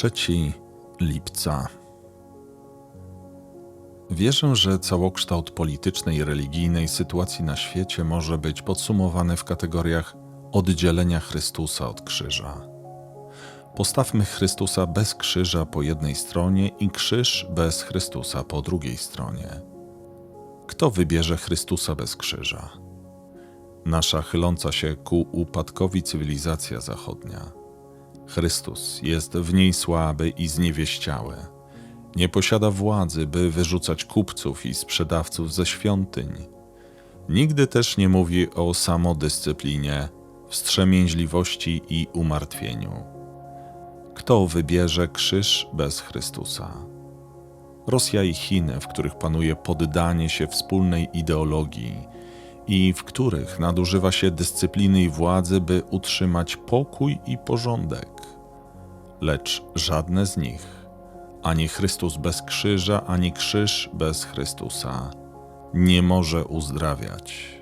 3 lipca. Wierzę, że całokształt politycznej i religijnej sytuacji na świecie może być podsumowany w kategoriach oddzielenia Chrystusa od krzyża. Postawmy Chrystusa bez krzyża po jednej stronie i krzyż bez Chrystusa po drugiej stronie. Kto wybierze Chrystusa bez krzyża? Nasza chyląca się ku upadkowi cywilizacja zachodnia. Chrystus jest w niej słaby i zniewieściały. Nie posiada władzy, by wyrzucać kupców i sprzedawców ze świątyń. Nigdy też nie mówi o samodyscyplinie, wstrzemięźliwości i umartwieniu. Kto wybierze krzyż bez Chrystusa? Rosja i Chiny, w których panuje poddanie się wspólnej ideologii i w których nadużywa się dyscypliny i władzy, by utrzymać pokój i porządek. Lecz żadne z nich, ani Chrystus bez krzyża, ani krzyż bez Chrystusa, nie może uzdrawiać.